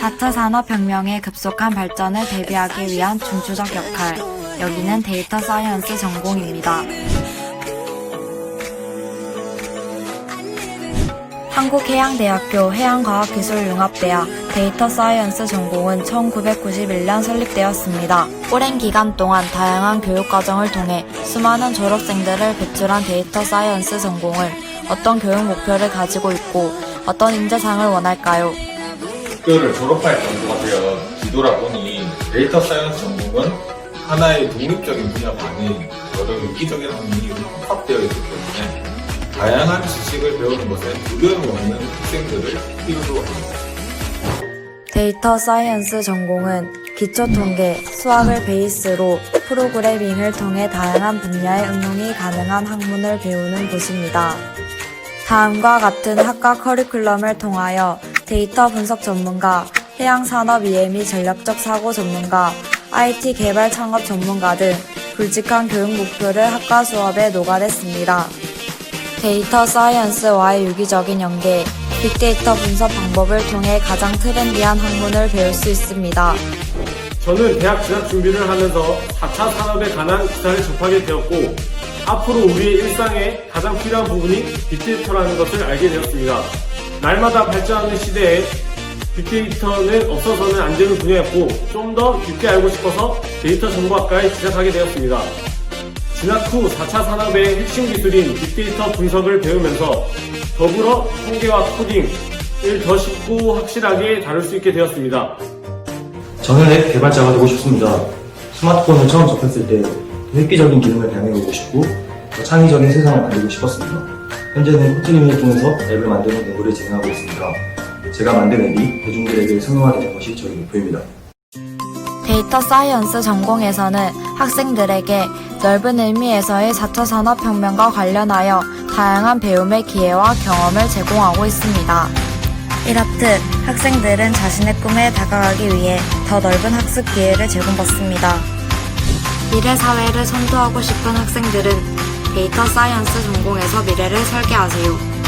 4차 산업혁명의 급속한 발전을 대비하기 위한 중추적 역할. 여기는 데이터 사이언스 전공입니다. 한국해양대학교 해양과학기술융합대학 데이터 사이언스 전공은 1991년 설립되었습니다. 오랜 기간 동안 다양한 교육과정을 통해 수많은 졸업생들을 배출한 데이터 사이언스 전공은 어떤 교육 목표를 가지고 있고 어떤 인재상을 원할까요? 학교를 졸업할 정도가 되어 뒤돌아 보니 데이터 사이언스 전공은 하나의 독립적인 분야가 아닌 여러 유기적인 학문이 혼합되어 있기 때문에 다양한 지식을 배우는 것에 두려움이 없는 학생들을 필요로 합니다. 데이터 사이언스 전공은 기초 통계, 수학을 베이스로 프로그래밍을 통해 다양한 분야의 응용이 가능한 학문을 배우는 곳입니다. 다음과 같은 학과 커리큘럼을 통하여 데이터 분석 전문가, 해양산업 이해 및 전략적 사고 전문가, IT 개발 창업 전문가 등 굵직한 교육 목표를 학과 수업에 녹아냈습니다. 데이터 사이언스와의 유기적인 연계, 빅데이터 분석 방법을 통해 가장 트렌디한 학문을 배울 수 있습니다. 저는 대학 진학 준비를 하면서 4차 산업에 관한 기사를 접하게 되었고 앞으로 우리의 일상에 가장 필요한 부분이 빅데이터라는 것을 알게 되었습니다. 날마다 발전하는 시대에 빅데이터는 없어서는 안 되는 분야였고 좀 더 깊게 알고 싶어서 데이터 정보학과에 진학하게 되었습니다. 진학 후 4차 산업의 핵심 기술인 빅데이터 분석을 배우면서 더불어 통계와 코딩을 더 쉽고 확실하게 다룰 수 있게 되었습니다. 저는 앱 개발자가 되고 싶습니다. 스마트폰을 처음 접했을 때 획기적인 기능을 발명해보고 싶고 더 창의적인 세상을 만들고 싶었습니다. 현재는 코트링을 통해서 앱을 만드는 공부를 진행하고 있습니다. 제가 만든 앱이 대중들에게 선호하되는 것이 저희 목표입니다. 데이터 사이언스 전공에서는 학생들에게 넓은 의미에서의 4차 산업혁명과 관련하여 다양한 배움의 기회와 경험을 제공하고 있습니다. 이렇듯 학생들은 자신의 꿈에 다가가기 위해 더 넓은 학습 기회를 제공받습니다. 미래 사회를 선도하고 싶은 학생들은 데이터 사이언스 전공에서 미래를 설계하세요.